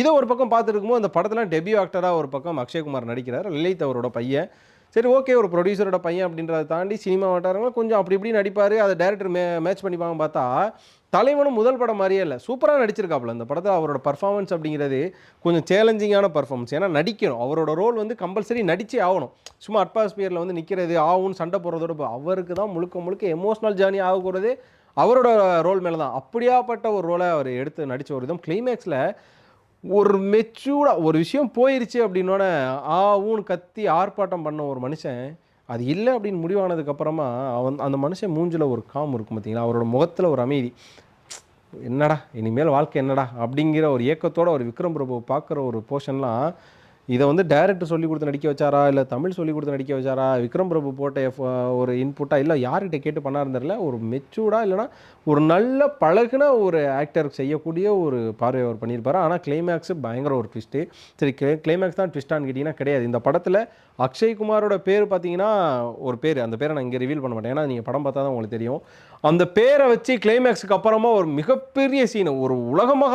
இதை ஒரு பக்கம் பார்த்துருக்கும்போது அந்த படத்தில் டெபியூ ஆக்டராக ஒரு பக்கம் அக்ஷயகுமார் நடிக்கிறார். லலித் அவரோட பையன். சரி ஓகே ஒரு ப்ரொடியூசரோட பையன் அப்படின்றத தாண்டி சினிமா வட்டாரங்க கொஞ்சம் அப்படி இப்படி நடிப்பார். அதை டேரக்டர் மே மேட்ச் பண்ணிப்பாங்க பார்த்தா தலைவனும் முதல் படம் மாதிரியே இல்லை. சூப்பராக நடிச்சிருக்காப்புல. அந்த படத்தில் அவரோட பர்ஃபார்மன்ஸ் அப்படிங்கிறது கொஞ்சம் சேலஞ்சிங்கான பர்ஃபார்மன்ஸ் ஏன்னா நடிக்கணும். அவரோட ரோல் வந்து கம்பல்சரி நடிச்சே ஆகணும். சும்மா அட்மாஸ்பியரில் வந்து நிற்கிறது ஆகும் சண்டை போடுறதோட அவருக்கு தான் முழுக்க முழுக்க எமோஷனல் ஜேர்னி ஆகக்கூடாது அவரோட ரோல் மேலே தான் அப்படியாப்பட்ட ஒரு ரோலை அவர் எடுத்து நடித்த ஒரு விதம். கிளைமேக்ஸில் ஒரு மெச்சூர்டாக ஒரு விஷயம் போயிருச்சு அப்படின்னோட ஆவும் கத்தி ஆர்ப்பாட்டம் பண்ண ஒரு மனுஷன் அது இல்லை அப்படின்னு முடிவானதுக்கப்புறமா அவன் அந்த மனுஷன் மூஞ்சில் ஒரு காம் இருக்கும் பார்த்தீங்களா? அவரோட முகத்தில் ஒரு அமைதி. என்னடா இனிமேல் வாழ்க்கை என்னடா? அப்படிங்கிற ஒரு ஏக்கத்தோட ஒரு விக்ரம் பிரபு பார்க்குற ஒரு போர்ஷன்லாம் இதை வந்து டைரக்டர் சொல்லி கொடுத்து நடிக்க வச்சாரா? இல்லை தமிழ் சொல்லி கொடுத்து நடிக்க வச்சாரா? விக்ரம் பிரபு போட்ட ஒரு இன்புட்டாக இல்லை யார்கிட்ட கேட்டு பண்ணாருன்னு தெரியல. ஒரு மெச்சூர்டாக இல்லைனா ஒரு நல்ல பழகுன ஒரு ஆக்டர் செய்யக்கூடிய ஒரு பார்வை அவர் பண்ணியிருப்பார். ஆனால் கிளைமேக்ஸ் பயங்கர ஒரு ட்விஸ்ட்டு சரி கிளைமேக்ஸ் தான் ட்விஸ்டான்னு கேட்டிங்கன்னா கிடையாது. இந்த படத்தில் அக்ஷய்குமாரோட பேர் பார்த்தீங்கன்னா ஒரு பேர். அந்த பேரை நான் இங்கே ரிவீல் பண்ண மாட்டேன். ஏன்னா நீங்கள் படம் பார்த்தா தான் உங்களுக்கு தெரியும். அந்த பேரை வச்சு கிளைமேக்ஸுக்கு அப்புறமா ஒரு மிகப்பெரிய சீன் ஒரு உலகமாக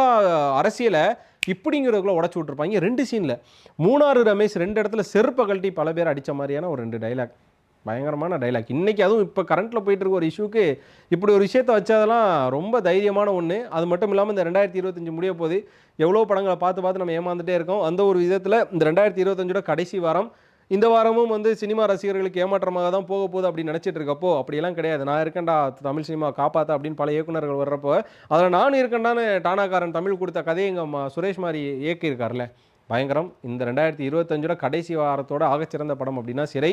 அரசியலை இப்படிங்கிறதுக்குள்ள உடச்சி விட்ருப்பாங்க ரெண்டு சீனில். மூணாறு ரமேஷ் ரெண்டு இடத்துல செருப்பை கழட்டி பல பேர் அடித்த மாதிரியான ஒரு ரெண்டு டைலாக் பயங்கரமான டைலாக் இன்றைக்கி அதுவும் இப்போ கரண்ட்டில் போயிட்டு இருக்க ஒரு இஷ்யூக்கு இப்படி ஒரு விஷயத்தை வச்சதெல்லாம் ரொம்ப தைரியமான ஒன்று அது மட்டும் இல்லாமல் இந்த ரெண்டாயிரத்தி இருபத்தஞ்சு முடிய போது எவ்வளோ படங்களை பார்த்து பார்த்து நம்ம ஏமாந்துட்டே இருக்கோம். அந்த ஒரு விதத்தில் இந்த ரெண்டாயிரத்தி இருபத்தஞ்சோட கடைசி வாரம் இந்த வாரமும் வந்து சினிமா ரசிகர்களுக்கு ஏமாற்றமாக தான் போக போகுது அப்படின்னு நினச்சிட்டு இருக்கப்போ அப்படியெல்லாம் கிடையாது. நான் இருக்கேன்டா தமிழ் சினிமா காப்பாற்ற அப்படின்னு பல இயக்குனர்கள் வர்றப்போ அதில் நான் இருக்கேன்டான்னு டானாக்காரன் தமிழ் கொடுத்த கதையை எங்கள் சுரேஷ் மாதிரி இயக்கியிருக்கார்ல பயங்கரம். இந்த ரெண்டாயிரத்தி இருபத்தஞ்சோட கடைசி வாரத்தோட ஆகச்சிறந்த படம் அப்படின்னா சிறை.